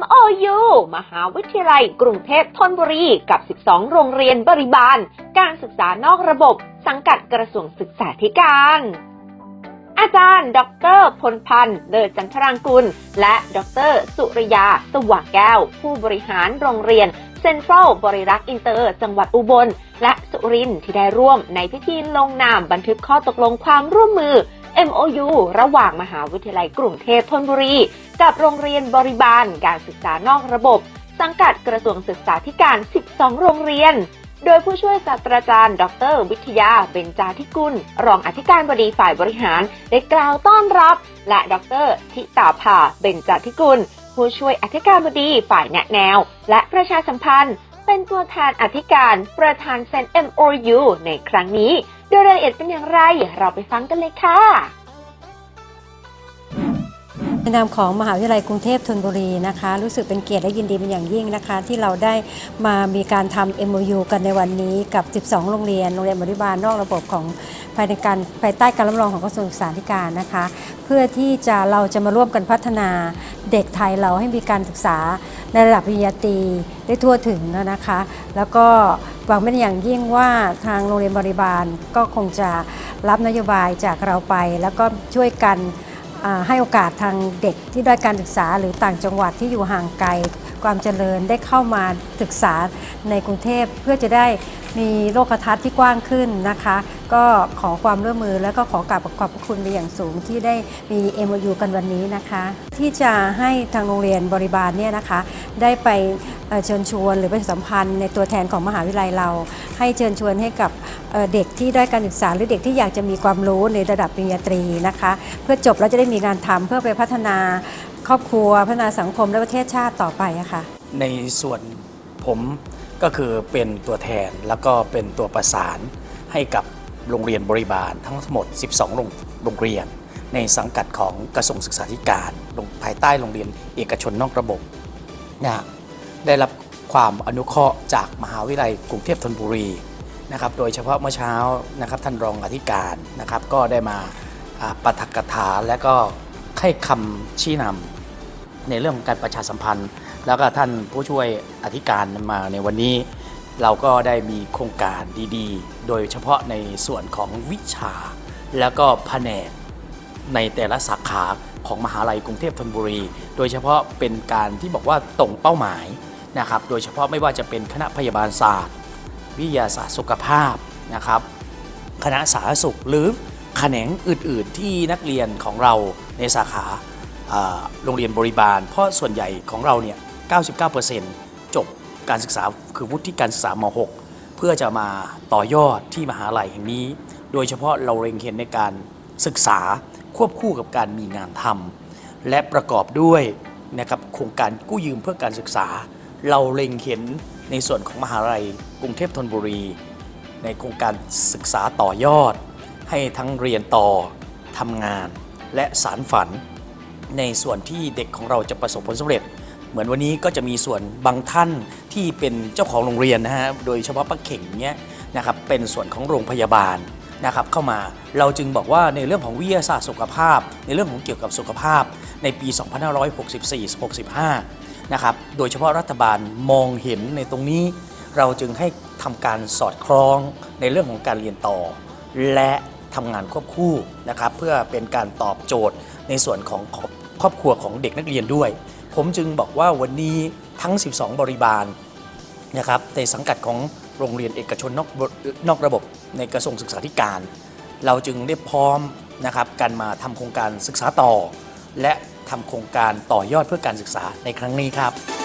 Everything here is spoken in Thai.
MOU มหาวิทยาลัยกรุงเทพธนบุรีกับ 12 โรงเรียนบริบาล การศึกษานอกระบบ สังกัดกระทรวงศึกษาธิการ อาจารย์ ดรพลพันธ์เลิศจันทรางกุล และดร สุริยา สว่างแก้ว ผู้บริหารโรงเรียนเซ็นทรัลบริรักษ์อินเตอร์จังหวัดอุบล และสุรินทร์ที่ได้ร่วมในพิธีลงนามบันทึกข้อตกลงความร่วมมือ MOU ระหว่างมหาวิทยาลัยกรุงเทพธนบุรี กับโรงเรียนบริบาลการศึกษานอกระบบ สังกัดกระทรวงศึกษาธิการ 12 โรงเรียน โดยผู้ช่วยศาสตราจารย์ ดร วิทยา เบญจาธิกุล รองอธิการบดีฝ่ายบริหาร ได้กล่าวต้อนรับ และดร ทิตาภา เบญจาธิกุล ผู้ช่วยอธิการบดีฝ่ายแนะแนว และประชาสัมพันธ์ เป็นตัวแทนอธิการประธานเซ็น MOU ในครั้งนี้ โดยรายละเอียดเป็นอย่างไร เราไปฟังกันเลยค่ะในนามของมหาวิทยาลัยกรุงเทพธนบุรีนะคะ รู้สึกเป็นเกียรติและยินดีเป็นอย่างยิ่งนะคะ ที่เราได้มามีการทำ MOU กันในวันนี้กับ 12 โรงเรียน โรงเรียนบริบาลนอกระบบของภายในการภายใต้การรับรองของกระทรวงศึกษาธิการนะคะ เพื่อที่จะเราจะมาร่วมกันพัฒนาเด็กไทยเราให้มีการศึกษาในระดับปริญญาตรีได้ทั่วถึงนะคะ แล้วก็หวังเป็นอย่างยิ่งว่าทางโรงเรียนบริบาลก็คงจะรับนโยบายจากเราไป แล้วก็ช่วยกันให้โอกาสทางเด็กที่ได้การศึกษาหรือต่างจังหวัดที่อยู่ห่างไกลความเจริญได้เข้ามาศึกษาในกรุงเทพเพื่อจะได้มีโลกทัศน์ที่กว้างขึ้นนะคะ ก็ขอความร่วมมือและก็ขอกราบขอบคุณไปอย่างสูงที่ได้มี MOU กันวันนี้นะคะ ที่จะให้ทางโรงเรียนบริบาลเนี่ยนะคะ ได้ไปเชิญชวนหรือประชาสัมพันธ์ในตัวแทนของมหาวิทยาลัยเรา ให้เชิญชวนให้กับเด็กที่ได้การศึกษาหรือเด็กที่อยากจะมีความรู้ในระดับปริญญาตรีนะคะ เพื่อจบแล้วจะได้มีงานทำเพื่อไปพัฒนาครอบครัวพัฒนาสังคมและประเทศชาติต่อไปะค่ะในส่วนผมก็คือเป็นตัวแทนแล้วก็เป็นตัวประสานให้กับ โรงเรียนบริบาลทั้งหมด 12 โรงงเรียน ในสังกัดของกระทรวงศึกษาธิการลงภายใต้โรงเรียนเอกชนนอกระบบนะได้รับความอนุเคราะห์จากมหาวิทยาลัยกรุงเทพธนบุรีนะครับโดยเฉพาะเมื่อเช้านะครับท่านรองอธิการนะครับก็ได้มาอ่าปาฐกถาและก็ให้คำชี้นำในเรื่องของการประชาสัมพันธ์ แล้วก็ท่านผู้ช่วยอธิการมาในวันนี้ เราก็ได้มีโครงการดีๆ โดยเฉพาะในส่วนของวิชา แล้วก็แผนกในแต่ละสาขาของมหาลัยกรุงเทพธนบุรี โดยเฉพาะเป็นการที่บอกว่าตรงเป้าหมายนะครับ โดยเฉพาะไม่ว่าจะเป็นคณะพยาบาลศาสตร์ วิทยาศาสตร์สุขภาพนะครับ คณะสาธารณสุขหรือแขนงอื่นๆ ที่นักเรียนของเราในสาขาอ่าโรงเรียนบริบาล เพราะส่วนใหญ่ของเราเนี่ย 99%จบ การศึกษาคือวุฒิการศึกษาม .6 เพื่อจะมาต่อยอดที่มหาลัยแห่งนี้ โดยเฉพาะเราเร็งเห็นในการศึกษาควบคู่กับการมีงานทำและประกอบด้วยนะครับโครงการกู้ยืมเพื่อการศึกษา เราเล็งเห็นในส่วนของมหาลัยกรุงเทพธนบุรี ในโครงการศึกษาต่อยอด ให้ทั้งเรียนต่อทำงาน และสารฝัน ในส่วนที่เด็กของเราจะประสบผลสำเร็จ เหมือนวันนี้ก็จะมีส่วนบางท่านที่เป็นเจ้าของโรงเรียนนะฮะโดยเฉพาะป้าเข่งเนี้ยนะครับเป็นส่วนของโรงพยาบาลนะครับเข้ามาเราจึงบอกว่าในเรื่องของวิทยาศาสตร์สุขภาพ ในเรื่องของเกี่ยวกับสุขภาพในปี 2564-65 นะครับโดยเฉพาะรัฐบาลมองเห็นในตรงนี้ เราจึงให้ทำการสอดคล้องในเรื่องของการเรียนต่อ และทำงานควบคู่นะครับเพื่อเป็นการตอบโจทย์ในส่วนของครอบครอบครัวของเด็กนักเรียนด้วย ผมจึงบอกว่าวันนี้ทั้ง 12 บริบาลนะครับในสังกัดของโรงเรียนเอกชนนอกนอกระบบในกระทรวงศึกษาธิการ เราจึงได้พร้อมนะครับการมาทำโครงการศึกษาต่อ และทำโครงการต่อยอดเพื่อการศึกษาในครั้งนี้ครับ